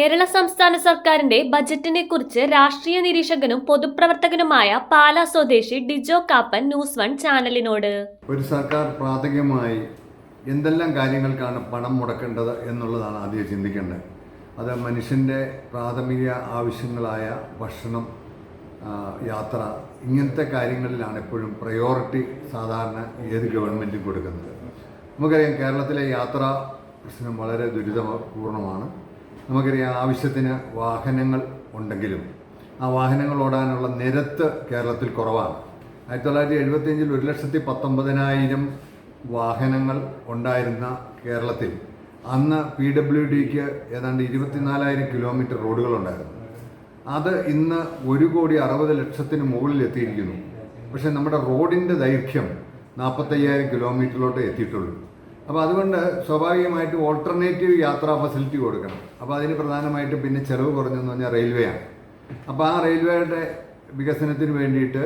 കേരള സംസ്ഥാന സർക്കാരിന്റെ ബജറ്റിനെ കുറിച്ച് രാഷ്ട്രീയ നിരീക്ഷകനും പൊതുപ്രവർത്തകനുമായ പാലാ സ്വദേശി ഡിജോ കാപ്പൻ ന്യൂസ് വൺ ചാനലിനോട്. ഒരു സർക്കാർ പ്രാഥമികമായി എന്തെല്ലാം കാര്യങ്ങൾക്കാണ് പണം മുടക്കേണ്ടത് എന്നുള്ളതാണ് ആദ്യം ചിന്തിക്കേണ്ടത്. അത് മനുഷ്യന്റെ പ്രാഥമിക ആവശ്യങ്ങളായ ഭക്ഷണം യാത്ര ഇങ്ങനത്തെ കാര്യങ്ങളിലാണ് എപ്പോഴും പ്രയോറിറ്റി സാധാരണ ഏത് ഗവൺമെന്റും കൊടുക്കുന്നത്. നമുക്കറിയാം കേരളത്തിലെ യാത്രാ പ്രശ്നം വളരെ ദുരിതപൂർണമാണ്. നമുക്കറിയാം ആവശ്യത്തിന് വാഹനങ്ങൾ ഉണ്ടെങ്കിലും ആ വാഹനങ്ങൾ ഓടാനുള്ള നിരത്ത് കേരളത്തിൽ കുറവാണ്. ആയിരത്തി തൊള്ളായിരത്തി എഴുപത്തിയഞ്ചിൽ ഒരു ലക്ഷത്തി പത്തൊമ്പതിനായിരം വാഹനങ്ങൾ ഉണ്ടായിരുന്ന കേരളത്തിൽ അന്ന് പി ഡബ്ല്യു ഡിക്ക് ഏതാണ്ട് ഇരുപത്തിനാലായിരം കിലോമീറ്റർ റോഡുകളുണ്ടായിരുന്നു അത് ഇന്ന് ഒരു കോടി അറുപത് ലക്ഷത്തിന് മുകളിൽ എത്തിയിരിക്കുന്നു. പക്ഷേ നമ്മുടെ റോഡിന്റെ ദൈർഘ്യം നാൽപ്പത്തയ്യായിരം കിലോമീറ്ററിലോട്ട് എത്തിയിട്ടുള്ളൂ. അപ്പോൾ അതുകൊണ്ട് സ്വാഭാവികമായിട്ട് ഓൾട്ടർനേറ്റീവ് യാത്രാ ഫെസിലിറ്റി കൊടുക്കണം. അപ്പോൾ അതിന് പ്രധാനമായിട്ട് പിന്നെ ചെലവ് കുറഞ്ഞെന്ന് പറഞ്ഞാൽ റെയിൽവേ ആണ്. അപ്പോൾ ആ റെയിൽവേയുടെ വികസനത്തിന് വേണ്ടിയിട്ട്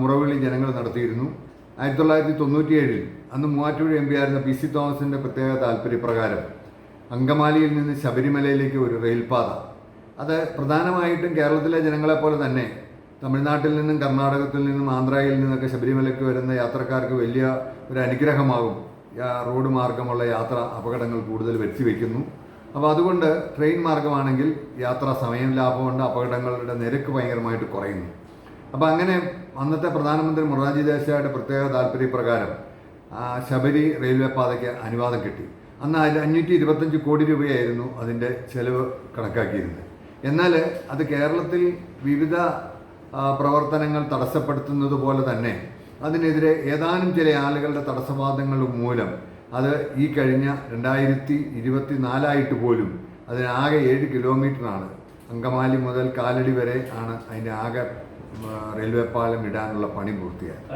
മുറവിളി ജനങ്ങൾ നടത്തിയിരുന്നു. ആയിരത്തി തൊള്ളായിരത്തി തൊണ്ണൂറ്റിയേഴിൽ അന്ന് മൂവാറ്റുപുഴ എം പി ആയിരുന്ന പി സി തോമസിന്റെ പ്രത്യേക താല്പര്യപ്രകാരം അങ്കമാലിയിൽ നിന്ന് ശബരിമലയിലേക്ക് ഒരു റെയിൽപാത അത് പ്രധാനമായിട്ടും കേരളത്തിലെ ജനങ്ങളെ പോലെ തന്നെ തമിഴ്നാട്ടിൽ നിന്നും കർണാടകത്തിൽ നിന്നും ആന്ധ്രയിൽ നിന്നൊക്കെ ശബരിമലയ്ക്ക് വരുന്ന യാത്രക്കാർക്ക് വലിയ ഒരു അനുഗ്രഹമാകും. റോഡ് മാർഗമുള്ള യാത്ര അപകടങ്ങൾ കൂടുതൽ വരുത്തി വയ്ക്കുന്നു അപ്പോൾ അതുകൊണ്ട് ട്രെയിൻ മാർഗമാണെങ്കിൽ യാത്ര സമയം ലാഭമുണ്ട് അപകടങ്ങളുടെ നിരക്ക് ഭയങ്കരമായിട്ട് കുറയുന്നു. അപ്പോൾ അങ്ങനെ അന്നത്തെ പ്രധാനമന്ത്രി മൊറാർജി ദേശായിയുടെ പ്രത്യേക താല്പര്യപ്രകാരം ശബരി റെയിൽവേ പാതയ്ക്ക് അനുവാദം കിട്ടി. അന്ന് അതിൽ അഞ്ഞൂറ്റി ഇരുപത്തഞ്ച് കോടി രൂപയായിരുന്നു അതിന്റെ ചെലവ് കണക്കാക്കിയിരുന്നത്. എന്നാൽ അത് കേരളത്തിൽ വിവിധ പ്രവർത്തനങ്ങൾ തടസ്സപ്പെടുത്തുന്നത് പോലെ തന്നെ അതിനെതിരെ ഏതാനും ചില ആളുകളുടെ തടസ്സവാദങ്ങൾ മൂലം അത് ഈ കഴിഞ്ഞ രണ്ടായിരത്തി ഇരുപത്തി നാലായിട്ട് പോലും അതിനാകെ ഏഴ് കിലോമീറ്ററാണ്. അങ്കമാലി മുതൽ കാലടി വരെ ആണ് അതിന്റെ ആകെ റെയിൽവേ പാലം ഇടാനുള്ള പണി പൂർത്തിയായത്.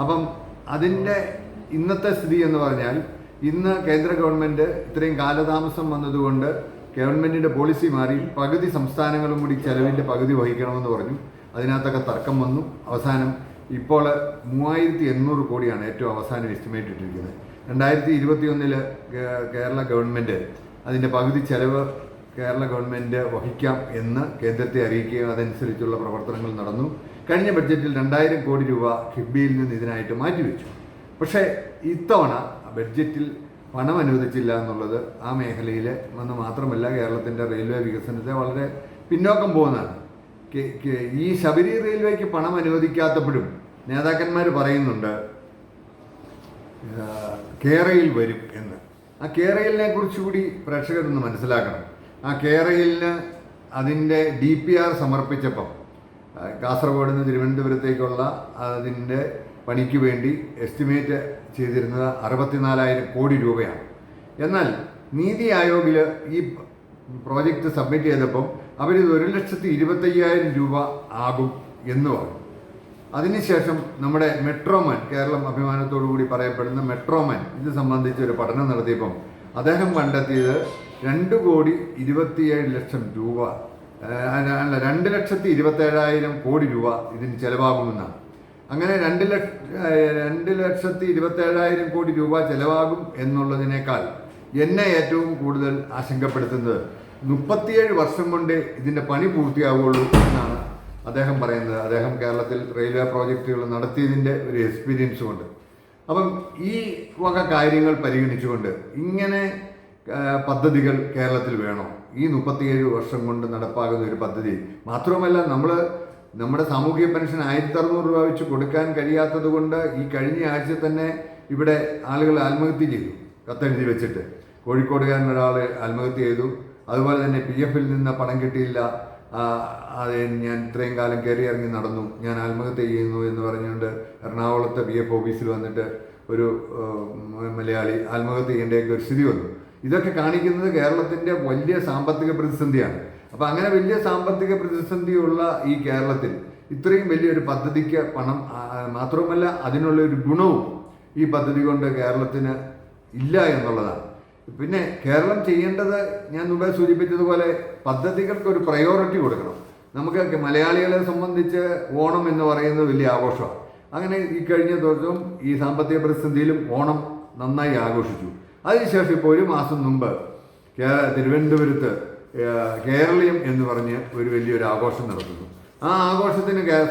അപ്പം അതിന്റെ ഇന്നത്തെ സ്ഥിതി എന്ന് പറഞ്ഞാൽ ഇന്ന് കേന്ദ്ര ഗവൺമെന്റ് ഇത്രയും കാലതാമസം വന്നതുകൊണ്ട് ഗവൺമെന്റിന്റെ പോളിസി മാറി പകുതി സംസ്ഥാനങ്ങളും കൂടി ചെലവിന്റെ പകുതി വഹിക്കണമെന്ന് പറഞ്ഞു. അതിനകത്തൊക്കെ തർക്കം വന്നു. അവസാനം ഇപ്പോൾ മൂവായിരത്തി എണ്ണൂറ് കോടിയാണ് ഏറ്റവും അവസാനം എസ്റ്റിമേറ്റ് ഇട്ടിരിക്കുന്നത്. രണ്ടായിരത്തി ഇരുപത്തി ഒന്നിൽ കേരള ഗവൺമെന്റ് അതിന്റെ പകുതി ചെലവ് കേരള ഗവൺമെന്റ് വഹിക്കാം എന്ന് കേന്ദ്രത്തെ അറിയിക്കുകയും അതനുസരിച്ചുള്ള പ്രവർത്തനങ്ങൾ നടന്നു. കഴിഞ്ഞ ബഡ്ജറ്റിൽ രണ്ടായിരം കോടി രൂപ കിഫ്ബിയിൽ നിന്ന് ഇതിനായിട്ട് മാറ്റിവെച്ചു. പക്ഷേ ഇത്തവണ ബഡ്ജറ്റിൽ പണം അനുവദിച്ചില്ല എന്നുള്ളത് ആ മേഖലയിൽ വന്ന് മാത്രമല്ല കേരളത്തിന്റെ റെയിൽവേ വികസനത്തെ വളരെ പിന്നോക്കം പോകുന്നതാണ്. ഈ ശബരി റെയിൽവേക്ക് പണം അനുവദിക്കാത്തപ്പോഴും നേതാക്കന്മാർ പറയുന്നുണ്ട് കേരയിൽ വരും എന്ന്. ആ കേരയിലിനെ കുറിച്ച് കൂടി പ്രേക്ഷകരൊന്ന് മനസ്സിലാക്കണം. ആ കേരയിലിന് അതിന്റെ ഡി പി ആർ സമർപ്പിച്ചപ്പം കാസർഗോഡ് നിന്ന് തിരുവനന്തപുരത്തേക്കുള്ള അതിന്റെ പണിക്ക് വേണ്ടി എസ്റ്റിമേറ്റ് ചെയ്തിരുന്നത് അറുപത്തിനാലായിരം കോടി രൂപയാണ്. എന്നാൽ നീതി ആയോഗിൽ ഈ പ്രോജക്റ്റ് സബ്മിറ്റ് ചെയ്തപ്പം അവരിത് ഒരു ലക്ഷത്തി ഇരുപത്തയ്യായിരം രൂപ ആകും എന്ന് പറഞ്ഞു. അതിനുശേഷം നമ്മുടെ മെട്രോമാൻ കേരളം അഭിമാനത്തോടു കൂടി പറയപ്പെടുന്ന മെട്രോമാൻ ഇത് സംബന്ധിച്ച് ഒരു പഠനം നടത്തിയപ്പം അദ്ദേഹം കണ്ടെത്തിയത് രണ്ട് കോടി ഇരുപത്തിയേഴ് ലക്ഷം രൂപ അല്ല രണ്ട് ലക്ഷത്തി ഇരുപത്തേഴായിരം കോടി രൂപ ഇതിന് ചെലവാകുമെന്നാണ്. അങ്ങനെ രണ്ട് ലക്ഷ രണ്ട് ലക്ഷത്തി ഇരുപത്തേഴായിരം കോടി രൂപ ചെലവാകും എന്നുള്ളതിനേക്കാൾ എന്നെ ഏറ്റവും കൂടുതൽ ആശങ്കപ്പെടുത്തുന്നത്. മുപ്പത്തിയേഴ് വർഷം കൊണ്ട് ഇതിന്റെ പണി പൂർത്തിയാവുകയുള്ളൂ എന്നാണ് അദ്ദേഹം പറയുന്നത്. അദ്ദേഹം കേരളത്തിൽ റെയിൽവേ പ്രോജക്റ്റുകൾ നടത്തിയതിന്റെ ഒരു എക്സ്പീരിയൻസ് ഉണ്ട്. അപ്പം ഈ വക കാര്യങ്ങൾ പരിഗണിച്ചുകൊണ്ട് ഇങ്ങനെ പദ്ധതികൾ കേരളത്തിൽ വേണോ? ഈ മുപ്പത്തിയേഴ് വർഷം കൊണ്ട് നടപ്പാകുന്ന ഒരു പദ്ധതി. മാത്രവുമല്ല നമ്മൾ നമ്മുടെ സാമൂഹിക പെൻഷൻ ആയിരത്തി അറുന്നൂറ് രൂപ വെച്ച് കൊടുക്കാൻ കഴിയാത്തത് കൊണ്ട് ഈ കഴിഞ്ഞ ആഴ്ച തന്നെ ഇവിടെ ആളുകൾ ആത്മഹത്യ ചെയ്തു. കത്തെഴുതി വെച്ചിട്ട്. കോഴിക്കോടുകാരൻ ഒരാൾ ആത്മഹത്യ ചെയ്തു. അതുപോലെ തന്നെ പി എഫിൽ നിന്ന് പണം കിട്ടിയില്ല. അത് ഞാൻ ഇത്രയും കാലം കയറി ഇറങ്ങി നടന്നു. ഞാൻ ആത്മഹത്യ ചെയ്യുന്നു എന്ന് പറഞ്ഞുകൊണ്ട് എറണാകുളത്തെ പി എഫ് ഓഫീസിൽ വന്നിട്ട് ഒരു മലയാളി ആത്മഹത്യ ചെയ്യേണ്ടതൊക്കെ ഒരു സ്ഥിതി വന്നു. ഇതൊക്കെ കാണിക്കുന്നത് കേരളത്തിന്റെ വലിയ സാമ്പത്തിക പ്രതിസന്ധിയാണ്. അപ്പോൾ അങ്ങനെ വലിയ സാമ്പത്തിക പ്രതിസന്ധിയുള്ള ഈ കേരളത്തിൽ ഇത്രയും വലിയൊരു പദ്ധതിക്ക് പണം മാത്രവുമല്ല അതിനുള്ള ഒരു ഗുണവും ഈ പദ്ധതി കൊണ്ട് കേരളത്തിന് ഇല്ല എന്നുള്ളതാണ്. പിന്നെ കേരളം ചെയ്യേണ്ടത് ഞാൻ മുമ്പേ സൂചിപ്പിച്ചതുപോലെ പദ്ധതികൾക്ക് ഒരു പ്രയോറിറ്റി കൊടുക്കണം. നമുക്ക് മലയാളികളെ സംബന്ധിച്ച് ഓണം എന്ന് പറയുന്നത് വലിയ ആഘോഷമാണ്. അങ്ങനെ ഈ കഴിഞ്ഞ ദിവസവും ഈ സാമ്പത്തിക പ്രതിസന്ധിയിലും ഓണം നന്നായി ആഘോഷിച്ചു. അതിനുശേഷം ഇപ്പോൾ ഒരു മാസം മുമ്പ് തിരുവനന്തപുരത്ത് കേരളീയം എന്ന് പറഞ്ഞ് ഒരു വലിയൊരു ആഘോഷം നടത്തുന്നു ആ ആഘോഷത്തിന് കേരള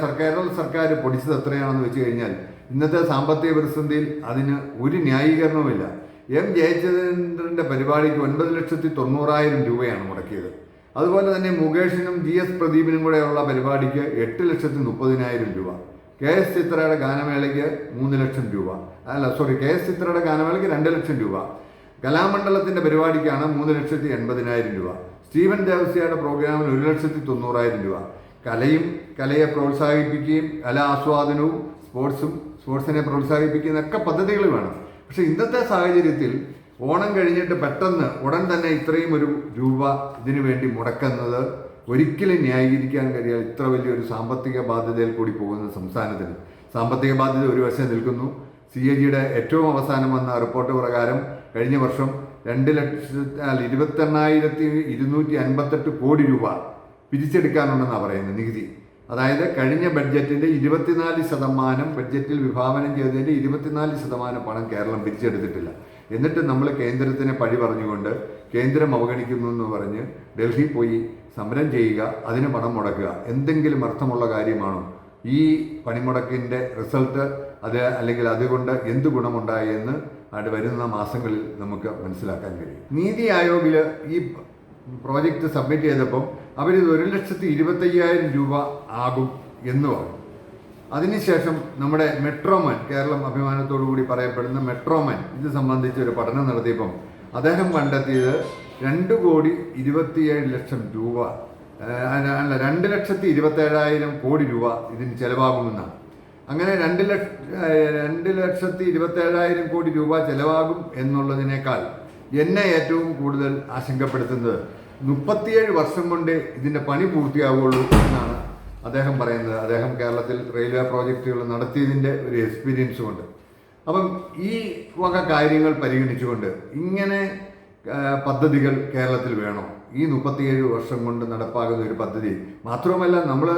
സർക്കാർ പൊടിച്ചത് എത്രയാണെന്ന് വെച്ച് കഴിഞ്ഞാൽ ഇന്നത്തെ സാമ്പത്തിക പ്രതിസന്ധിയിൽ അതിന് ഒരു ന്യായീകരണവുമില്ല. എം ജയചന്ദ്രന്റെ പരിപാടിക്ക് ഒൻപത് ലക്ഷത്തി തൊണ്ണൂറായിരം രൂപയാണ് മുടക്കിയത്. അതുപോലെ തന്നെ മുകേഷിനും ജി എസ് പ്രദീപിനും കൂടെയുള്ള പരിപാടിക്ക് എട്ട് ലക്ഷത്തി മുപ്പതിനായിരം രൂപ. കെ എസ് ചിത്രയുടെ ഗാനമേളയ്ക്ക് മൂന്ന് ലക്ഷം രൂപ. അല്ല സോറി കെ എസ് ചിത്രയുടെ ഗാനമേളയ്ക്ക് രണ്ട് ലക്ഷം രൂപ. കലാമണ്ഡലത്തിന്റെ പരിപാടിക്കാണ് മൂന്ന് ലക്ഷത്തി എൺപതിനായിരം രൂപ. സ്റ്റീവൻ ദേവസ്യയുടെ പ്രോഗ്രാമിന് ഒരു ലക്ഷത്തി തൊണ്ണൂറായിരം രൂപ. കലയും കലയെ പ്രോത്സാഹിപ്പിക്കുകയും കലാ ആസ്വാദനവും സ്പോർട്സും സ്പോർട്സിനെ പ്രോത്സാഹിപ്പിക്കുന്ന ഒക്കെ പദ്ധതികൾ വേണം. പക്ഷെ ഇന്നത്തെ സാഹചര്യത്തിൽ ഓണം കഴിഞ്ഞിട്ട് പെട്ടെന്ന് ഉടൻ തന്നെ ഇത്രയും ഒരു രൂപ ഇതിനു വേണ്ടി മുടക്കുന്നത് ഒരിക്കലും ന്യായീകരിക്കാൻ കഴിയാതെ ഇത്ര വലിയൊരു സാമ്പത്തിക ബാധ്യതയിൽ കൂടി പോകുന്ന സംസ്ഥാനത്തിന്. സാമ്പത്തിക ബാധ്യത ഒരു വശം നിൽക്കുന്നു. സി എ ജിയുടെ ഏറ്റവും അവസാനം വന്ന റിപ്പോർട്ട് പ്രകാരം കഴിഞ്ഞ വർഷം രണ്ട് ലക്ഷത്തി ഇരുപത്തെണ്ണായിരത്തി ഇരുന്നൂറ്റി അൻപത്തെട്ട് കോടി രൂപ പിരിച്ചെടുക്കാനുണ്ടെന്നാണ് പറയുന്നത് നികുതി. അതായത് കഴിഞ്ഞ ബഡ്ജറ്റിന്റെ ഇരുപത്തിനാല് ശതമാനം ബഡ്ജറ്റിൽ വിഭാവനം ചെയ്തതിന്റെ ഇരുപത്തിനാല് ശതമാനം പണം കേരളം പിരിച്ചെടുത്തിട്ടില്ല. എന്നിട്ട് നമ്മൾ കേന്ദ്രത്തിനെ പഴി പറഞ്ഞുകൊണ്ട് കേന്ദ്രം അവഗണിക്കുന്നു എന്ന് പറഞ്ഞ് ഡൽഹി പോയി സമരം ചെയ്യുക അതിന് പണം മുടക്കുക എന്തെങ്കിലും അർത്ഥമുള്ള കാര്യമാണോ? ഈ പണിമുടക്കിന്റെ റിസൾട്ട് അത് അല്ലെങ്കിൽ അതുകൊണ്ട് എന്ത് ഗുണമുണ്ടായി എന്ന് അത് വരുന്ന മാസങ്ങളിൽ നമുക്ക് മനസ്സിലാക്കാൻ കഴിയും. നീതി ആയോഗിൽ ഈ പ്രോജക്റ്റ് സബ്മിറ്റ് ചെയ്തപ്പം അവരിത് ഒരു ലക്ഷത്തി ഇരുപത്തയ്യായിരം രൂപ ആകും എന്ന് പറഞ്ഞു. അതിനുശേഷം നമ്മുടെ മെട്രോമാൻ കേരളം അഭിമാനത്തോടു കൂടി പറയപ്പെടുന്ന മെട്രോമാൻ ഇത് സംബന്ധിച്ച് ഒരു പഠനം നടത്തിയപ്പം അദ്ദേഹം കണ്ടെത്തിയത് രണ്ട് കോടി ഇരുപത്തിയേഴ് ലക്ഷം രൂപ അല്ല രണ്ട് ലക്ഷത്തി ഇരുപത്തേഴായിരം കോടി രൂപ ഇതിന് ചെലവാകുമെന്നാണ്. അങ്ങനെ രണ്ട് ലക്ഷ രണ്ട് ലക്ഷത്തി ഇരുപത്തേഴായിരം കോടി രൂപ ചെലവാകും എന്നുള്ളതിനേക്കാൾ എന്നെ ഏറ്റവും കൂടുതൽ ആശങ്കപ്പെടുത്തുന്നത് മുപ്പത്തിയേഴ് വർഷം കൊണ്ട് ഇതിന്റെ പണി പൂർത്തിയാവുകയുള്ളൂ എന്നാണ് അദ്ദേഹം പറയുന്നത്. അദ്ദേഹം കേരളത്തിൽ റെയിൽവേ പ്രോജക്റ്റുകൾ നടത്തിയതിന്റെ ഒരു എക്സ്പീരിയൻസ് കൊണ്ട് അപ്പം ഈ വക കാര്യങ്ങൾ പരിഗണിച്ചുകൊണ്ട് ഇങ്ങനെ പദ്ധതികൾ കേരളത്തിൽ വേണോ? ഈ മുപ്പത്തിയേഴ് വർഷം കൊണ്ട് നടപ്പാകുന്ന ഒരു പദ്ധതി. മാത്രവുമല്ല നമ്മൾ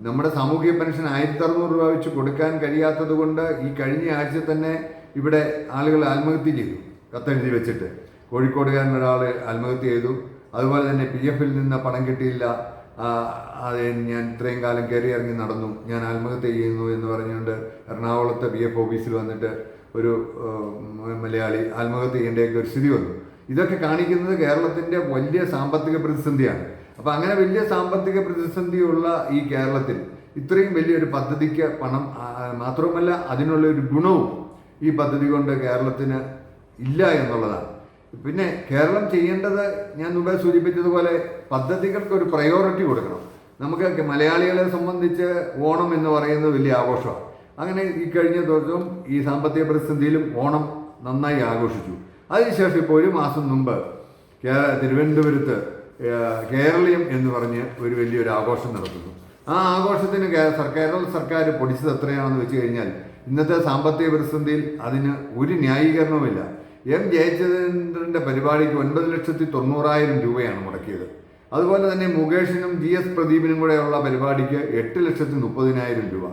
നമ്മുടെ സാമൂഹിക പെൻഷൻ ആയിരത്തി അറുന്നൂറ് രൂപ വെച്ച് കൊടുക്കാൻ കഴിയാത്തത് കൊണ്ട് ഈ കഴിഞ്ഞ ആഴ്ച തന്നെ ഇവിടെ ആളുകൾ ആത്മഹത്യ ചെയ്തു. കത്തെഴുതി വെച്ചിട്ട്. കോഴിക്കോടുകാരൻ ഒരാൾ ആത്മഹത്യ ചെയ്തു. അതുപോലെ തന്നെ പി എഫിൽ നിന്ന് പണം കിട്ടിയില്ല. അത് ഞാൻ ഇത്രയും കാലം കയറി ഇറങ്ങി നടന്നു. ഞാൻ ആത്മഹത്യ ചെയ്യുന്നു എന്ന് പറഞ്ഞുകൊണ്ട് എറണാകുളത്തെ പി എഫ് ഓഫീസിൽ വന്നിട്ട് ഒരു മലയാളി ആത്മഹത്യ ചെയ്യേണ്ടതൊക്കെ ഒരു സ്ഥിതി വന്നു. ഇതൊക്കെ കാണിക്കുന്നത് കേരളത്തിന്റെ വലിയ സാമ്പത്തിക പ്രതിസന്ധിയാണ്. അപ്പോൾ അങ്ങനെ വലിയ സാമ്പത്തിക പ്രതിസന്ധിയുള്ള ഈ കേരളത്തിൽ ഇത്രയും വലിയൊരു പദ്ധതിക്ക് പണം മാത്രവുമല്ല അതിനുള്ള ഒരു ഗുണവും ഈ പദ്ധതി കൊണ്ട് കേരളത്തിന് ഇല്ല എന്നുള്ളതാണ്. പിന്നെ കേരളം ചെയ്യേണ്ടത് ഞാൻ മുമ്പേ സൂചിപ്പിച്ചതുപോലെ പദ്ധതികൾക്ക് ഒരു പ്രയോറിറ്റി കൊടുക്കണം. നമുക്ക് മലയാളികളെ സംബന്ധിച്ച് ഓണം എന്ന് പറയുന്നത് വലിയ ആഘോഷമാണ്. അങ്ങനെ ഈ കഴിഞ്ഞ ദിവസവും ഈ സാമ്പത്തിക പ്രതിസന്ധിയിലും ഓണം നന്നായി ആഘോഷിച്ചു. അതിനുശേഷം ഇപ്പോൾ ഒരു മാസം മുമ്പ് തിരുവനന്തപുരത്ത് കേരളീയം എന്ന് പറഞ്ഞ് ഒരു വലിയൊരു ആഘോഷം നടത്തുന്നു ആ ആഘോഷത്തിന് കേരള സർക്കാർ പൊടിച്ചത് എത്രയാണെന്ന് വെച്ച് കഴിഞ്ഞാൽ ഇന്നത്തെ സാമ്പത്തിക പ്രതിസന്ധിയിൽ അതിന് ഒരു ന്യായീകരണവുമില്ല. എം ജയചന്ദ്രന്റെ പരിപാടിക്ക് ഒൻപത് ലക്ഷത്തി തൊണ്ണൂറായിരം രൂപയാണ് മുടക്കിയത്. അതുപോലെ തന്നെ മുകേഷിനും ജി എസ് പ്രദീപിനും കൂടെയുള്ള പരിപാടിക്ക് എട്ട് ലക്ഷത്തി മുപ്പതിനായിരം രൂപ.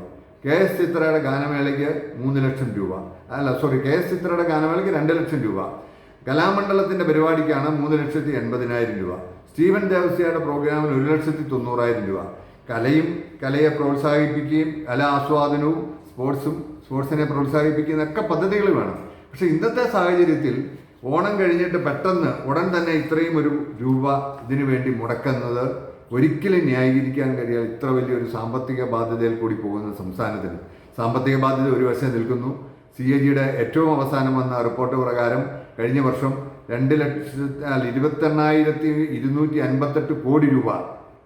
കെ എസ് ചിത്രയുടെ ഗാനമേളയ്ക്ക് മൂന്ന് ലക്ഷം രൂപ. അല്ല സോറി കെ എസ് ചിത്രയുടെ ഗാനമേളയ്ക്ക് രണ്ട് ലക്ഷം രൂപ. കലാമണ്ഡലത്തിന്റെ പരിപാടിക്കാണ് മൂന്ന് ലക്ഷത്തി എൺപതിനായിരം രൂപ. സ്റ്റീവൻ ദേവസ്യയുടെ പ്രോഗ്രാമിന് ഒരു ലക്ഷത്തി തൊണ്ണൂറായിരം രൂപ. കലയും കലയെ പ്രോത്സാഹിപ്പിക്കുകയും കലാ ആസ്വാദനവും സ്പോർട്സും സ്പോർട്സിനെ പ്രോത്സാഹിപ്പിക്കുന്ന ഒക്കെ പദ്ധതികൾ വേണം. പക്ഷെ ഇന്നത്തെ സാഹചര്യത്തിൽ ഓണം കഴിഞ്ഞിട്ട് പെട്ടെന്ന് ഉടൻ തന്നെ ഇത്രയും ഒരു രൂപ ഇതിനു വേണ്ടി മുടക്കുന്നത് ഒരിക്കലും ന്യായീകരിക്കാൻ കഴിയാതെ ഇത്ര വലിയൊരു സാമ്പത്തിക ബാധ്യതയിൽ കൂടി പോകുന്ന സംസ്ഥാനത്തിന്. സാമ്പത്തിക ബാധ്യത ഒരു വശം നിൽക്കുന്നു. സി എ ജിയുടെ ഏറ്റവും അവസാനം വന്ന റിപ്പോർട്ട് പ്രകാരം കഴിഞ്ഞ വർഷം രണ്ട് ലക്ഷത്തി ഇരുപത്തെണ്ണായിരത്തി ഇരുന്നൂറ്റി അൻപത്തെട്ട് കോടി രൂപ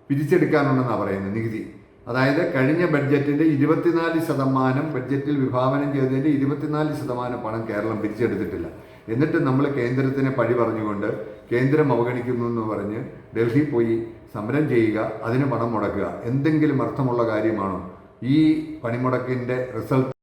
പിരിച്ചെടുക്കാനുണ്ടെന്നാണ് പറയുന്നത് നികുതി. അതായത് കഴിഞ്ഞ ബഡ്ജറ്റിന്റെ ഇരുപത്തിനാല് ശതമാനം ബഡ്ജറ്റിൽ വിഭാവനം ചെയ്തതിന്റെ ഇരുപത്തിനാല് ശതമാനം പണം കേരളം പിരിച്ചെടുത്തിട്ടില്ല. എന്നിട്ട് നമ്മൾ കേന്ദ്രത്തിനെ പഴി പറഞ്ഞുകൊണ്ട് കേന്ദ്രം അവഗണിക്കുന്നു എന്ന് പറഞ്ഞ് ഡൽഹി പോയി സമരം ചെയ്യുക അതിന് പണം മുടക്കുക എന്തെങ്കിലും അർത്ഥമുള്ള കാര്യമാണോ? ഈ പണിമുടക്കിന്റെ റിസൾട്ട്